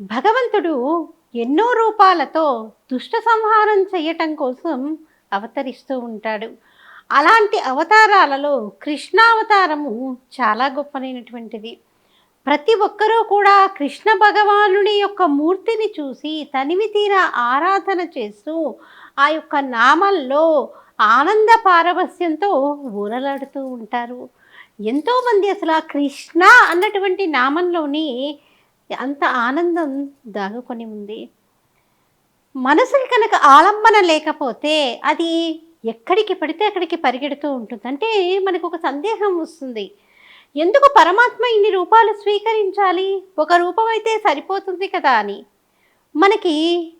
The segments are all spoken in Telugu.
భగవంతుడు ఎన్నో రూపాలతో దుష్ట సంహారం చేయటం కోసం అవతరిస్తూ ఉంటాడు. అలాంటి అవతారాలలో కృష్ణావతారము చాలా గొప్పనైనటువంటిది ప్రతి ఒక్కరూ కూడా కృష్ణ భగవానుని యొక్క మూర్తిని చూసి తనివి తీరా ఆరాధన చేస్తూ ఆ యొక్క నామంలో ఆనంద పారవస్యంతో ఊరలాడుతూ ఉంటారు. ఎంతోమంది అసలు ఆ కృష్ణ అన్నటువంటి నామంలోని అంత ఆనందం దాగుకొని ఉంది. మనసుకి కనుక ఆలంబన లేకపోతే అది ఎక్కడికి పడితే అక్కడికి పరిగెడుతూ ఉంటుంది. అంటే మనకు ఒక సందేహం వస్తుంది. ఎందుకు పరమాత్మ ఇన్ని రూపాలు స్వీకరించాలి? ఒక రూపం అయితే సరిపోతుంది కదా అని. మనకి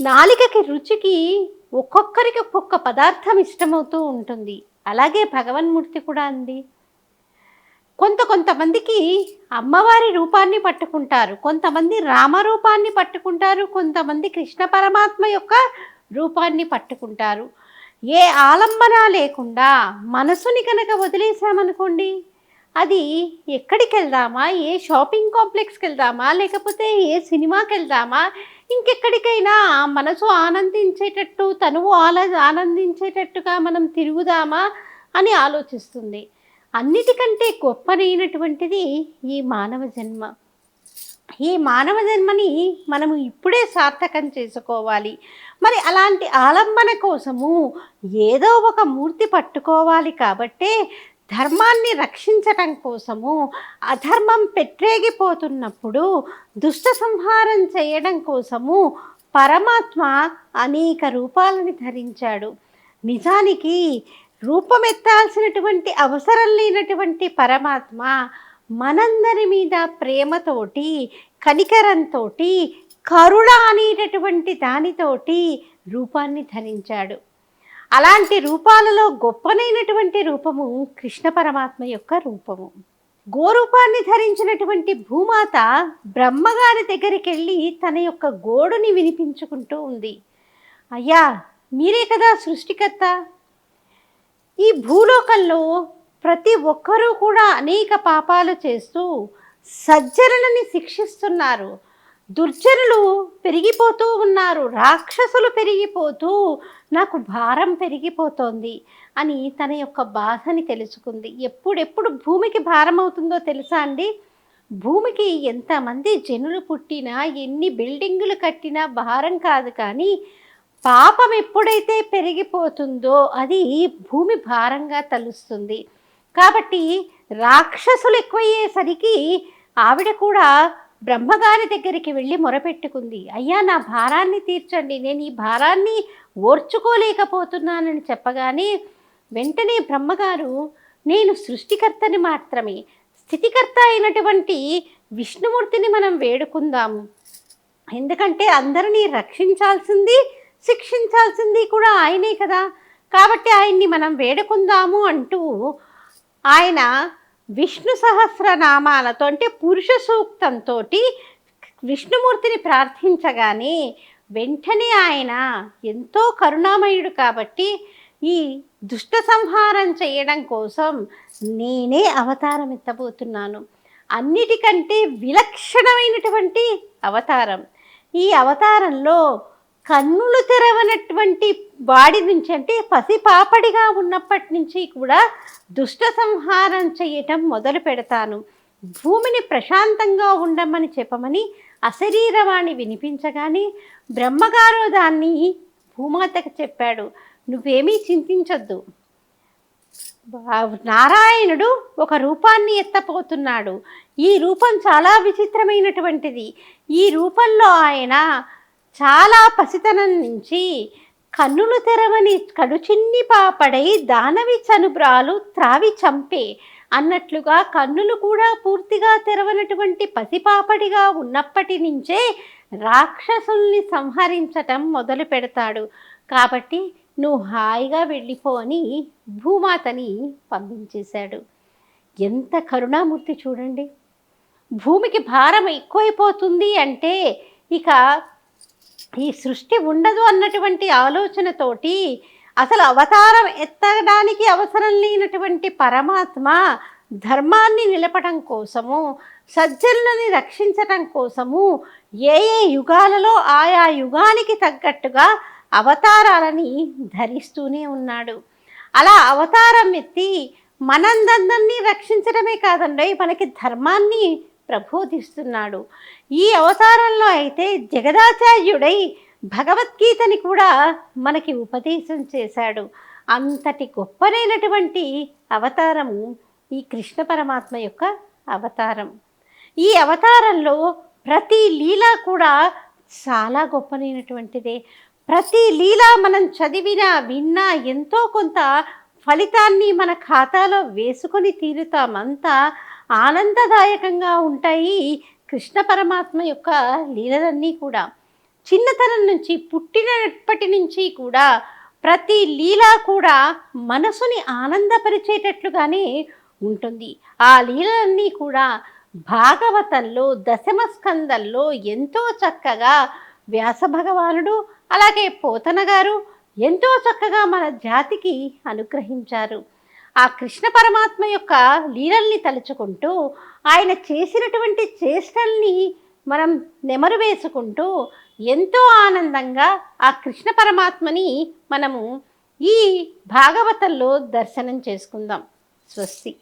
నాలికకి రుచికి ఒక్కొక్కరికి ఒక్కొక్క పదార్థం ఇష్టమవుతూ ఉంటుంది. అలాగే భగవన్మూర్తి కూడా అంది కొంత కొంతమందికి అమ్మవారి రూపాన్ని పట్టుకుంటారు కొంతమంది రామరూపాన్ని పట్టుకుంటారు కొంతమంది కృష్ణ పరమాత్మ యొక్క రూపాన్ని పట్టుకుంటారు. ఏ ఆలంబన లేకుండా మనసుని కనుక వదిలేసామనుకోండి అది ఎక్కడికి వెళ్దామా ఏ షాపింగ్ కాంప్లెక్స్కి వెళ్దామా లేకపోతే ఏ సినిమాకి వెళ్దామా ఇంకెక్కడికైనా మనసు ఆనందించేటట్టు తనువు ఆల ఆనందించేటట్టుగా మనం తిరుగుదామా? అని ఆలోచిస్తుంది. అన్నిటికంటే గొప్పనైనటువంటిది ఈ మానవ జన్మ. ఈ మానవ జన్మని మనము ఇప్పుడే సార్థకం చేసుకోవాలి. మరి అలాంటి ఆలంబన కోసము ఏదో ఒక మూర్తి పట్టుకోవాలి కాబట్టే ధర్మాన్ని రక్షించటం కోసము అధర్మం పెట్టేగిపోతున్నప్పుడు దుష్ట సంహారం చేయడం కోసము పరమాత్మ అనేక రూపాలని ధరించాడు. నిజానికి రూపమెత్తాల్సినటువంటి అవసరం లేనటువంటి పరమాత్మ మనందరి మీద ప్రేమతోటి కనికరంతో కరుణ అనేటటువంటి దానితోటి రూపాన్ని ధరించాడు. అలాంటి రూపాలలో గొప్పనైనటువంటి రూపము కృష్ణ పరమాత్మ యొక్క రూపము. గోరూపాన్ని ధరించినటువంటి భూమాత బ్రహ్మగారి దగ్గరికి వెళ్ళి తన యొక్క గోడుని వినిపించుకుంటూ ఉంది. అయ్యా మీరే కదా సృష్టికర్త? ఈ భూలోకంలో ప్రతి ఒక్కరూ కూడా అనేక పాపాలు చేస్తూ సజ్జనులని శిక్షిస్తున్నారు. దుర్జనులు పెరిగిపోతూ ఉన్నారు. రాక్షసులు పెరిగిపోతూ నాకు భారం పెరిగిపోతోంది అని తన యొక్క బాధని తెలుసుకుంది. ఎప్పుడెప్పుడు భూమికి భారం అవుతుందో తెలుసా అండి? భూమికి ఎంతమంది జనులు పుట్టినా ఎన్ని బిల్డింగులు కట్టినా భారం కాదు కానీ పాపం ఎప్పుడైతే పెరిగిపోతుందో అది భూమి భారంగా తలుస్తుంది. కాబట్టి రాక్షసులు ఎక్కువయ్యేసరికి ఆవిడ కూడా బ్రహ్మగారి దగ్గరికి వెళ్ళి మొరపెట్టుకుంది. అయ్యా నా భారాన్ని తీర్చండి. నేను ఈ భారాన్ని ఓర్చుకోలేకపోతున్నానని చెప్పగానే వెంటనే బ్రహ్మగారు నేను సృష్టికర్తని మాత్రమే. స్థితికర్త అయినటువంటి విష్ణుమూర్తిని మనం వేడుకుందాము. ఎందుకంటే అందరినీ రక్షించాల్సింది శిక్షించాల్సింది కూడా ఆయనే కదా. కాబట్టి ఆయన్ని మనం వేడుకుందాము అంటూ ఆయన విష్ణు సహస్రనామాలతో అంటే పురుష సూక్తంతో విష్ణుమూర్తిని ప్రార్థించగానే వెంటనే ఆయన ఎంతో కరుణామయుడు కాబట్టి ఈ దుష్ట సంహారం చేయడం కోసం నేనే అవతారం ఎత్తబోతున్నాను. అన్నిటికంటే విలక్షణమైనటువంటి అవతారం. ఈ అవతారంలో కన్నులు తెరవనటువంటి వాడి నుంచి అంటే పసిపాపడిగా ఉన్నప్పటి నుంచి కూడా దుష్ట సంహారం చేయటం మొదలు పెడతాను. భూమిని ప్రశాంతంగా ఉండమని చెప్పమని అశరీరవాణి వినిపించగానే బ్రహ్మగారు దాన్ని భూమాతకు చెప్పాడు. నువ్వేమీ చింతించొద్దు. నారాయణుడు ఒక రూపాన్ని ఎత్తపోతున్నాడు. ఈ రూపం చాలా విచిత్రమైనటువంటిది. ఈ రూపంలో ఆయన చాలా పసితనం నుంచి కన్నులు తెరవని కడుచిన్ని పాపడై దానవి చనుబ్రాలు త్రావి చంపే అన్నట్లుగా కన్నులు కూడా పూర్తిగా తెరవనటువంటి పసిపాపడిగా ఉన్నప్పటి నుంచే రాక్షసుల్ని సంహరించటం మొదలు పెడతాడు. కాబట్టి నువ్వు హాయిగా వెళ్ళిపో అని భూమాతని పంపించేశాడు. ఎంత కరుణామూర్తి చూడండి. భూమికి భారం ఎక్కువైపోతుంది అంటే ఇక ఈ సృష్టి ఉండదు అన్నటువంటి ఆలోచనతోటి అసలు అవతారం ఎత్తడానికి అవసరం లేనటువంటి పరమాత్మ ధర్మాన్ని నిలపడం కోసము సజ్జనులని రక్షించటం కోసము ఏ ఏ యుగాలలో ఆయా యుగానికి తగ్గట్టుగా అవతారాలని ధరిస్తూనే ఉన్నాడు. అలా అవతారం ఎత్తి మనందరినీ రక్షించడమే కాదండి మనకి ధర్మాన్ని ప్రబోధిస్తున్నాడు. ఈ అవతారంలో అయితే జగదాచార్యుడై భగవద్గీతని కూడా మనకి ఉపదేశం చేశాడు. అంతటి గొప్పనైనటువంటి అవతారము ఈ కృష్ణ పరమాత్మ యొక్క అవతారం. ఈ అవతారంలో ప్రతి లీల కూడా చాలా గొప్పనైనటువంటిదే. ప్రతి లీల మనం చదివినా విన్నా ఎంతో కొంత ఫలితాన్ని మన ఖాతాలో వేసుకొని తీరుతామంతా ఆనందదాయకంగా ఉంటాయి కృష్ణ పరమాత్మ యొక్క లీలలన్నీ కూడా. చిన్నతనం నుంచి పుట్టినప్పటి నుంచి కూడా ప్రతి లీల కూడా మనసుని ఆనందపరిచేటట్లుగానే ఉంటుంది. ఆ లీలలన్నీ కూడా భాగవతంలో దశమ స్కందంలో ఎంతో చక్కగా వ్యాస భగవానుడు అలాగే పోతన గారు ఎంతో చక్కగా మన జాతికి అనుగ్రహించారు. ఆ కృష్ణ పరమాత్మ యొక్క లీలల్ని తలుచుకుంటూ ఆయన చేసినటువంటి చేష్టల్ని మనం నెమరు వేసుకుంటూ ఎంతో ఆనందంగా ఆ కృష్ణ పరమాత్మని మనము ఈ భాగవతంలో దర్శనం చేసుకుందాం. స్వస్తి.